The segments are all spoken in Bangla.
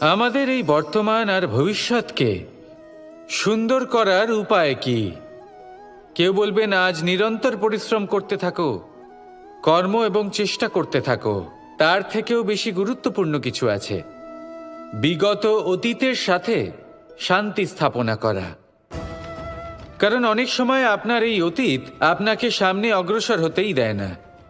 আমাদের এই বর্তমান আর ভবিষ্যৎকে সুন্দর করার উপায় কি? কেউ বলবেন আজ নিরন্তর পরিশ্রম করতে থাকো, কর্ম এবং চেষ্টা করতে থাকো। তার থেকেও বেশি গুরুত্বপূর্ণ কিছু আছে। বিগত অতীতের সাথে শান্তি স্থাপনা করা। কারণ অনেক সময় আপনার এই অতীত আপনাকে সামনে অগ্রসর হতেই দেয় না।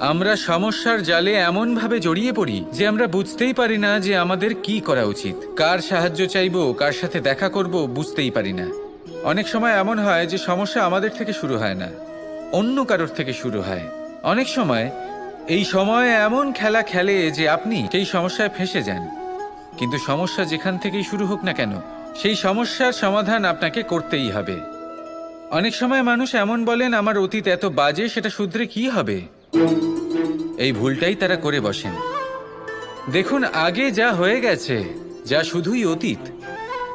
আমরা সমস্যার জালে এমনভাবে জড়িয়ে পড়ি যে আমরা বুঝতেই পারি না যে আমাদের কি করা উচিত। কার সাহায্য চাইব, কার সাথে দেখা করব বুঝতেই পারি না। অনেক সময় এমন হয় যে সমস্যা আমাদের থেকে শুরু হয় না, অন্য কারোর থেকে শুরু হয়। অনেক সময় এই সময় এমন খেলা খেলে যে আপনি সেই সমস্যায় ফেঁসে যান। কিন্তু সমস্যা যেখান থেকেই শুরু হোক না কেন, সেই সমস্যার সমাধান আপনাকে করতেই হবে। অনেক সময় মানুষ এমন বলেন, আমার অতীত এত বাজে, সেটা শুধরে কি হবে? এই ভুলটাই তারা করে বসেন। দেখুন, আগে যা হয়ে গেছে, যা শুধুই অতীত,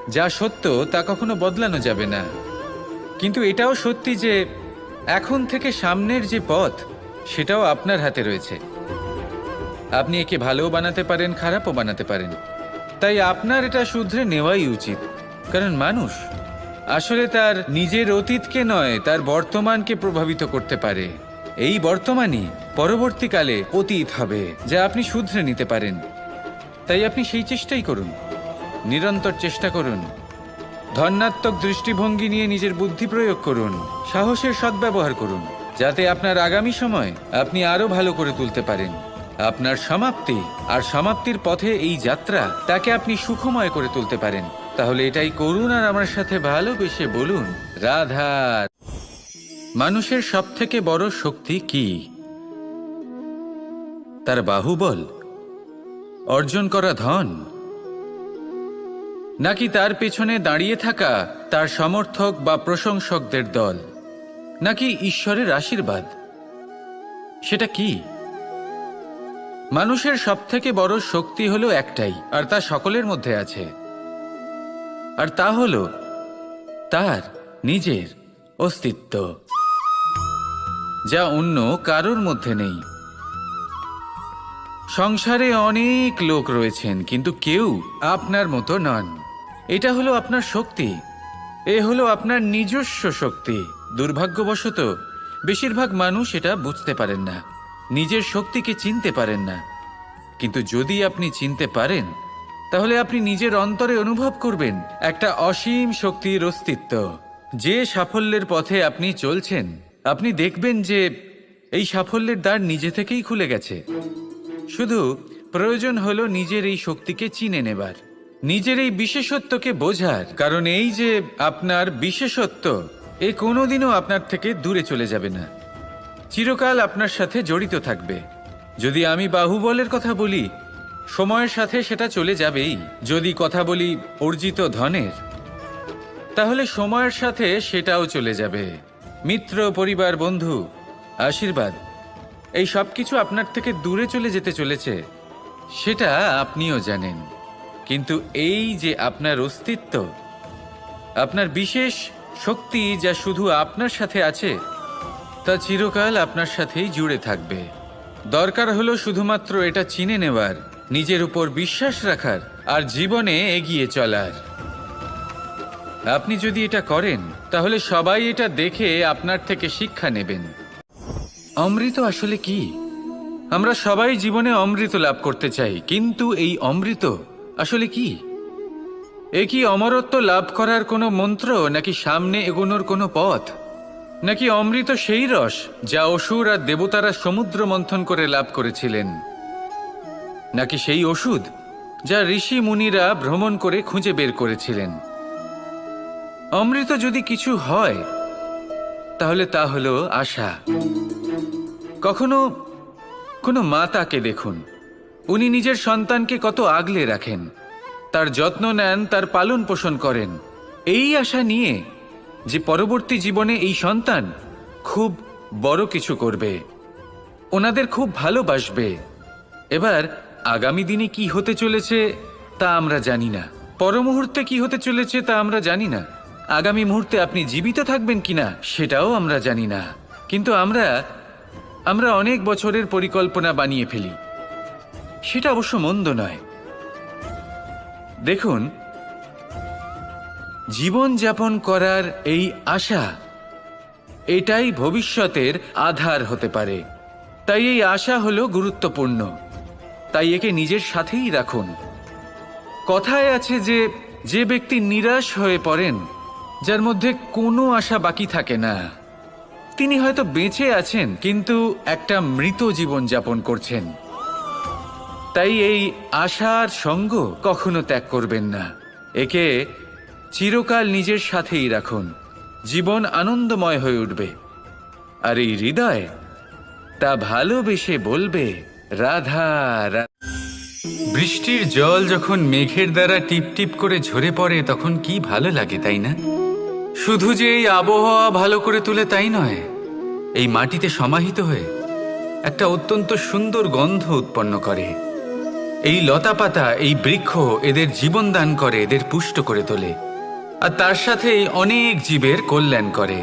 যা সত্য, তা কখনো বদলানো যাবে না। কিন্তু এটাও সত্যি যে, এখন থেকে সামনের যে পথ, সেটাও আপনার হাতে রয়েছে। আপনি একে ভালোও বানাতে পারেন, খারাপও বানাতে পারেন। তাই আপনার এটা শুধরে নেওয়াই উচিত। কারণ মানুষ আসলে তার নিজের অতীতকে নয়, তার বর্তমানকে প্রভাবিত করতে পারে। এই বর্তমানই পরবর্তীকালে অতীত হবে, যা আপনি শুধরে নিতে পারেন। তাই আপনি সেই চেষ্টাই করুন। নিরন্তর চেষ্টা করুন। ধন্যাত্মক দৃষ্টিভঙ্গি নিয়ে নিজের বুদ্ধি প্রয়োগ করুন। সাহসের সদ্ব্যবহার করুন। যাতে আপনার আগামী সময় আপনি আরও ভালো করে তুলতে পারেন। আপনার সমাপ্তি আর সমাপ্তির পথে এই যাত্রা তাকে আপনি সুখময় করে তুলতে পারেন। তাহলে এটাই করুন আর আমার সাথে ভালোবেসে বলুন, রাধা মানুষের সব থেকে বড় শক্তি কি? তার বাহুবল? অর্জন করা ধন? নাকি তার পেছনে দাঁড়িয়ে থাকা তার সমর্থক বা প্রশংসকদের দল? নাকি ঈশ্বরের আশীর্বাদ? সেটা কি? মানুষের সবথেকে বড় শক্তি হলো একটাই, আর তা সকলের মধ্যে আছে। আর তা হলো তার, নিজের অস্তিত্ব। যা অন্য কারোর মধ্যে নেই। সংসারে অনেক লোক রয়েছেন, কিন্তু কেউ আপনার মতো নন। এটা হলো আপনার শক্তি। এ হলো আপনার নিজস্ব শক্তি। দুর্ভাগ্যবশত, বেশিরভাগ মানুষ এটা বুঝতে পারেন না। নিজের শক্তিকে চিনতে পারেন না। কিন্তু যদি আপনি চিনতে পারেন, তাহলে আপনি নিজের অন্তরে অনুভব করবেন একটা অসীম শক্তির অস্তিত্ব। যে সাফল্যের পথে আপনি চলছেন আপনি দেখবেন যে এই সাফল্যের দ্বার নিজে থেকেই খুলে গেছে। শুধু প্রয়োজন হলো নিজের এই শক্তিকে চিনে নেবার, নিজের এই বিশেষত্বকে বোঝার। কারণ এই যে আপনার বিশেষত্ব, এ কোনোদিনও আপনার থেকে দূরে চলে যাবে না। চিরকাল আপনার সাথে জড়িত থাকবে। যদি আমি বাহুবলের কথা বলি, সময়ের সাথে সেটা চলে যাবেই। যদি কথা বলি অর্জিত ধনের, তাহলে সময়ের সাথে সেটাও চলে যাবে। মিত্র পরিবার, বন্ধু, আশীর্বাদ, এই সব কিছু আপনার থেকে দূরে চলে যেতে চলেছে, সেটা আপনিও জানেন। কিন্তু এই যে আপনার অস্তিত্ব, আপনার বিশেষ শক্তি যা শুধু আপনার সাথে আছে, তা চিরকাল আপনার সাথেই জুড়ে থাকবে। দরকার হলো শুধুমাত্র এটা চিনে নেওয়ার, নিজের উপর বিশ্বাস রাখার, আর জীবনে এগিয়ে চলার। আপনি যদি এটা করেন, তাহলে সবাই এটা দেখে আপনার থেকে শিক্ষা নেবেন। অমৃত আসলে কি? আমরা সবাই জীবনে অমৃত লাভ করতে চাই, কিন্তু এই অমৃত আসলে কি? এ কি অমরত্ব লাভ করার কোনো মন্ত্র, নাকি সামনে এগোনোর কোনো পথ? নাকি অমৃত সেই রস, যা অসুর আর দেবতারা সমুদ্র মন্থন করে লাভ করেছিলেন? নাকি সেই ওষুধ, যা ঋষি মুনিরা ভ্রমণ করে খুঁজে বের করেছিলেন? অমৃত যদি কিছু হয়, তাহলে তা হলো আশা। কখনো কোনো মাতাকে দেখুন। উনি নিজের সন্তানকে কত আগলে রাখেন। তার যত্ন নেন, তার পালন পোষণ করেন। এই আশা নিয়ে যে পরবর্তী জীবনে এই সন্তান খুব বড় কিছু করবে, ওনাদের খুব ভালোবাসবে। এবার আগামী দিনে কি হতে চলেছে তা আমরা জানি না। পর মুহূর্তে কি হতে চলেছে তা আমরা জানি না। আগামী মুহূর্তে আপনি জীবিত থাকবেন কিনা সেটাও আমরা জানি না। কিন্তু আমরা আমরা অনেক বছরের পরিকল্পনা বানিয়ে ফেলি। সেটা অবশ্য মন্দ নয়। দেখুন, জীবন যাপন করার এই আশা, এটাই ভবিষ্যতের আধার হতে পারে। তাই এই আশা হলো গুরুত্বপূর্ণ। তাই একে নিজের সাথেই রাখুন। কথায় আছে যে যে ব্যক্তি নিরাশ হয়ে পড়েন যার মধ্যে কোনো আশা বাকি থাকে না। তিনি হয়তো বেঁচে আছেন, কিন্তু একটা মৃত জীবন যাপন করছেন। তাই এই আশার সঙ্গ কখনো ত্যাগ করবেন না। একে চিরকাল নিজের সাথেই রাখুন। জীবন আনন্দময় হয়ে উঠবে। আর এই হৃদয় তা ভালোবেসে বলবে, রাধা বৃষ্টির জল যখন মেঘের দ্বারা টিপ টিপ করে ঝরে পড়ে, তখন কি ভালো লাগে, তাই না? শুধু যে এই আবহাওয়া ভালো করে তুলে তাই নয়, এই মাটিতে সমাহিত হয়ে একটা অত্যন্ত সুন্দর গন্ধ উৎপন্ন করে। এই লতা পাতা এই বৃক্ষ এদের জীবন দান করে, এদের পুষ্ট করে তোলে, আর তার সাথেই অনেক জীবের কল্যাণ করে।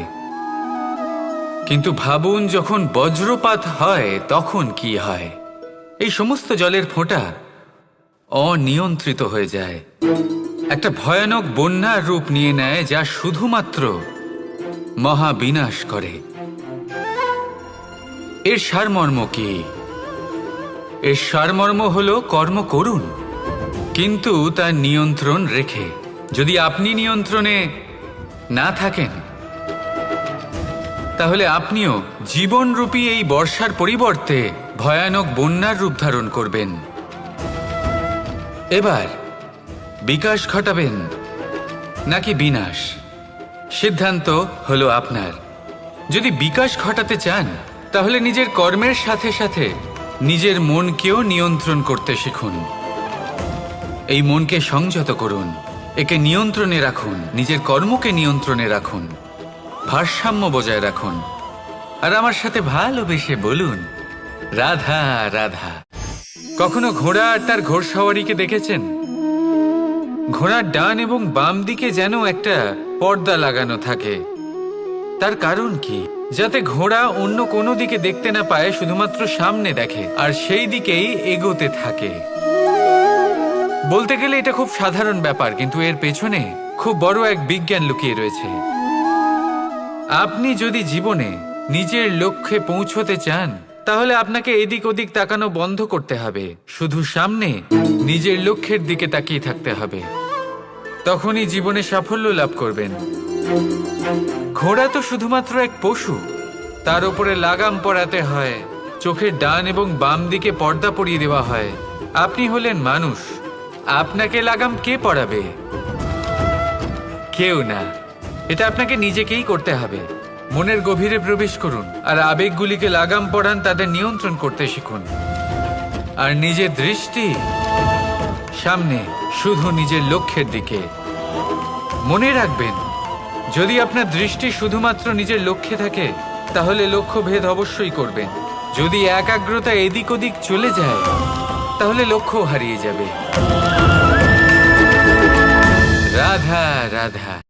কিন্তু ভাবুন, যখন বজ্রপাত হয়, তখন কি হয়? এই সমস্ত জলের ফোঁটা অনিয়ন্ত্রিত হয়ে যায়। একটা ভয়ানক বন্যার রূপ নিয়ে নেয় যা শুধুমাত্র মহাবিনাশ করে। এর সারমর্ম কি? এর সারমর্ম হল কর্ম করুন, কিন্তু তার নিয়ন্ত্রণ রেখে। যদি আপনি নিয়ন্ত্রণে না থাকেন, তাহলে আপনিও জীবনরূপী এই বর্ষার পরিবর্তে ভয়ানক বন্যার রূপ ধারণ করবেন। এবার বিকাশ ঘটাবেন নাকি বিনাশ? সিদ্ধান্ত হলো আপনার। যদি বিকাশ ঘটাতে চান, তাহলে নিজের কর্মের সাথে সাথে নিজের মনকেও নিয়ন্ত্রণ করতে শিখুন। এই মনকে সংযত করুন, একে নিয়ন্ত্রণে রাখুন, নিজের কর্মকে নিয়ন্ত্রণে রাখুন, ভারসাম্য বজায় রাখুন। আর আমার সাথে ভালোবেসে বলুন, রাধা রাধা। কখনো ঘোড়া আর তার ঘোড়সাওয়ারিকে দেখেছেন? ঘোড়ার ডান এবং বাম দিকে যেন একটা পর্দা লাগানো থাকে। তার কারণ কি? যাতে ঘোড়া অন্য কোনো দিকে দেখতে না পায়, শুধুমাত্র সামনে দেখে, আর সেই দিকেই এগোতে থাকে। বলতে গেলে এটা খুব সাধারণ ব্যাপার, কিন্তু এর পেছনে খুব বড় এক বিজ্ঞান লুকিয়ে রয়েছে। আপনি যদি জীবনে নিজের লক্ষ্যে পৌঁছতে চান, তাহলে আপনাকে এদিক ওদিক তাকানো বন্ধ করতে হবে। শুধু সামনে নিজের লক্ষ্যের দিকে তাকিয়ে থাকতে হবে। তখনই জীবনে সাফল্য লাভ করবেন। ঘোড়া তো শুধুমাত্র এক পশু। তার উপরে লাগাম পরাতে হয় চোখের ডান এবং বাম দিকে পর্দা পরিয়ে দেওয়া হয়। আপনি হলেন মানুষ। আপনাকে লাগাম কে পড়াবে কেউ না। এটা আপনাকে নিজেকেই করতে হবে। মনের গভীরে প্রবেশ করুন আর আবেগগুলিকে লাগাম পড়ান তাদের নিয়ন্ত্রণ করতে শিখুন। আর নিজের দৃষ্টি সামনে, শুধু নিজের লক্ষ্যের দিকে। মনে রাখবেন, যদি আপনার দৃষ্টি শুধুমাত্র নিজের লক্ষ্যে থাকে, তাহলে লক্ষ্য ভেদ অবশ্যই করবেন। যদি একাগ্রতা এদিক ওদিক চলে যায়, তাহলে লক্ষ্য হারিয়ে যাবে। রাধা রাধা।